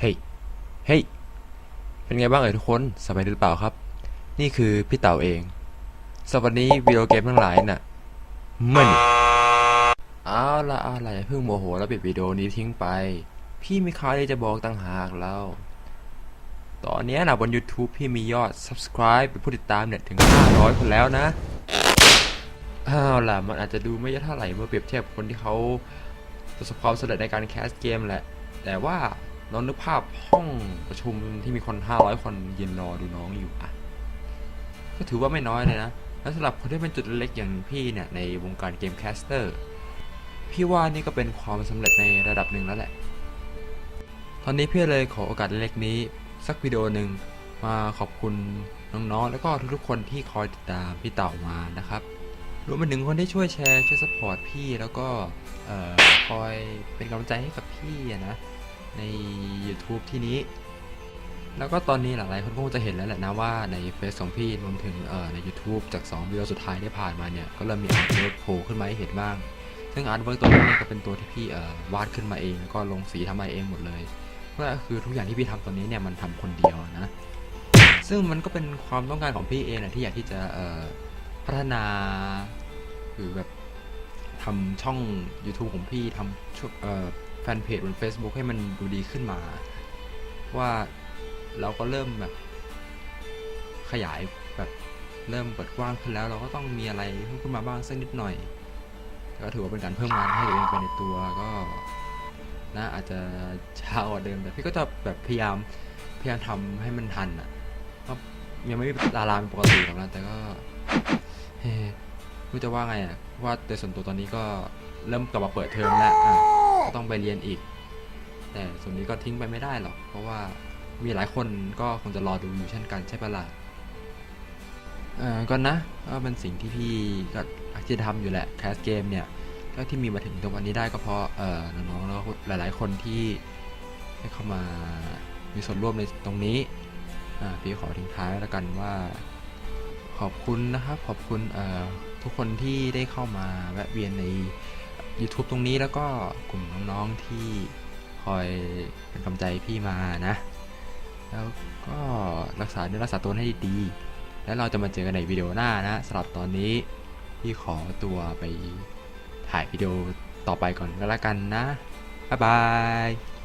เฮ้ย เฮ้ย เป็นไงบ้างเอ่ยทุกคนสบายดีหรือเปล่าครับ นี่คือพี่เต่าเองสำหรับวันนี้วิดีโอเกมทั้งหลายน่ะมันเอาละเอาละอย่าเพิ่งโมโหแล้วปิดวิดีโอนี้ทิ้งไป พี่มีข่าวที่จะบอกต่างหากแล้ว ตอนนี้นะบน YouTube พี่มียอด subscribe เป็นผู้ติดตามเนี่ยถึง 500 คนแล้วนะอ้าวล่ะมันอาจจะดูไม่เยอะเท่าไหร่เมื่อเปรียบเทียบกับคนที่เขาประสบความสำเร็จในการแคสเกมแหละ แต่ว่า ลองนึกภาพห้องประชุมที่มีคน 500 คนยืนรอดูน้องอยู่อะ ก็ถือว่าไม่น้อยเลยนะ แล้วสำหรับคนที่เป็นจุดเล็กอย่างพี่เนี่ยในวงการเกมแคสเตอร์ พี่ว่านี่ก็เป็นความสำเร็จในระดับหนึ่งแล้วแหละ ตอนนี้พี่เลยขอโอกาสเล็กนี้ สักวิดีโอหนึ่งมาขอบคุณน้องๆ แล้วก็ทุกๆคนที่คอยติดตามพี่เต่ามานะครับรวมไปถึงคนที่ช่วยแชร์ช่วยสปอร์ตพี่แล้วก็ออคอยเป็นกำลังใจให้กับพี่นะ ใน YouTube ที่นี้ แล้วก็ตอนนี้หลายๆคนคงจะเห็นแล้วแหละนะว่าในเฟซของพี่รวมถึงเอ่อใน YouTube จาก 2วิดีโอสุดท้ายที่ผ่านมาเนี่ย ก็เริ่มมีอาร์ตเวิร์กโผล่ขึ้นมาให้เห็นบ้าง ซึ่งอาร์ตเวิร์กตัวนี้ก็เป็นตัวที่พี่เอ่อวาดขึ้นมาเองแล้วก็ลงสีทำมาเองหมดเลยก็คือทุกอย่างที่พี่ทำตอนนี้เนี่ยมันทำคนเดียวนะ ซึ่งมันก็เป็นความต้องการของพี่เองนะที่อยากที่จะเอ่อพัฒนาหรือแบบทำช่อง YouTube ของพี่ทำช่องเอ่อ นเพจบน Facebook ให้มันดูดีขึ้นมา ว่าเราก็เริ่มแบบขยายแบบเริ่มเปิดกว้างขึ้นแล้ว เราก็ต้องมีอะไรเพิ่มขึ้นมาบ้างสักนิดหน่อย ก็ถือว่าเป็นการเพิ่มงานให้ตัวเองไปในตัวก็นะอาจจะช้ากว่าเดิมแต่พี่ก็จะแบบพยายามพยายามทำให้มันทันอะก็ยังไม่มีดาราเป็นปกติหรอกนะแต่ก็เฮ้ไม่รู้จะว่าไงอะว่าโดยส่วนตัวตอนนี้ก็เริ่มกลับมาเปิดเทอมแล้วอะ ต้องไปเรียนอีก แต่ส่วนนี้ก็ทิ้งไปไม่ได้หรอก เพราะว่ามีหลายคนก็คงจะรอดูอยู่เช่นกันใช่ปะล่ะเออก็นะก็เป็นสิ่งที่พี่ก็อยากจะทำอยู่แหละแคสเกมเนี่ยก็ที่มีมาถึงตรงวันนี้ได้ก็เพราะเออน้องๆแล้วหลาย ๆ คนที่ได้เข้ามามีส่วนร่วมในตรงนี้อ่าพี่ขอทิ้งท้ายแล้วกันว่า ขอบคุณนะครับ ขอบคุณเออทุกคนที่ได้เข้ามาแวะเวียนใน YouTube ตรงนี้แล้วก็กลุ่มน้องๆที่คอยเป็นกำลังใจพี่มานะ แล้วก็รักษาเนื้อรักษาตัวให้ดีๆแล้วเราจะมาเจอกันในวิดีโอหน้านะสำหรับตอนนี้พี่ขอตัวไปถ่ายวิดีโอต่อไปก่อนก็แล้วกันนะ บ๊ายบาย